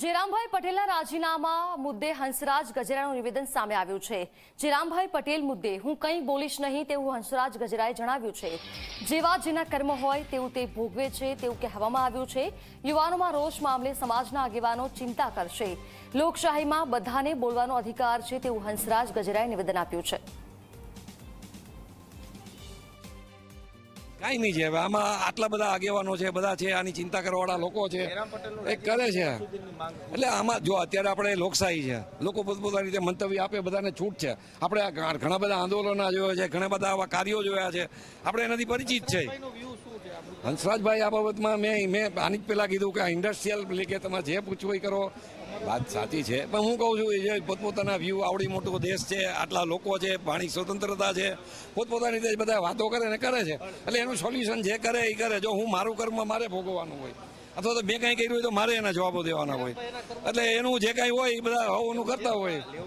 જેરામભાઈ પટેલના રાજીનામા મુદ્દે હંસરાજ ગજેરાનું નિવેદન સામે આવ્યું છે. જેરામભાઈ પટેલ મુદ્દે હું કંઈ બોલીશ નહીં તેવું હંસરાજ ગજરાએ જણાવ્યું છે. જેવા જેના કર્મ હોય તેવું તે ભોગવે છે તેવું કહેવામાં આવ્યું છે. યુવાનોમાં રોષ મામલે સમાજના આગેવાનો ચિંતા કરશે. લોકશાહીમાં બધાને બોલવાનો અધિકાર છે તેવું હંસરાજ ગજરાએ નિવેદન આપ્યું છે. કાંઈ નહીં છે. હવે આમાં આટલા બધા આગેવાનો છે બધા છે આની ચિંતા કરવાવાળા લોકો છે. એ કરે છે. એટલે આમાં જો અત્યારે આપણે લોકશાહી છે લોકો પોતપોતાની રીતે મંતવ્ય આપે બધાને છૂટ છે. આપણે આ ઘણા બધા આંદોલનો જોયા છે ઘણા બધા આવા કાર્યો જોયા છે. આપણે એનાથી પરિચિત છે. હંસરાજભાઈ આ બાબતમાં મેં મેં આની જ પહેલાં કીધું કે ઇન્ડસ્ટ્રીયલ કે તમે જે પૂછવું એ કરો. વાત સાચી છે. પણ હું કહું છું, એ જે પોતપોતાના વ્યૂ આવડી મોટો દેશ છે, આટલા લોકો છે, પાણી સ્વતંત્રતા છે, પોતપોતાની રીતે બધા વાતો કરે ને કરે છે. એટલે એનું સોલ્યુશન જે કરે એ કરે. જો હું મારું કર્મ મારે ભોગવવાનું હોય, અથવા તો મેં કાંઈ કર્યું હોય તો મારે એના જવાબો દેવાના હોય. એટલે એનું જે કાંઈ હોય એ બધા હોવાનું કરતા હોય.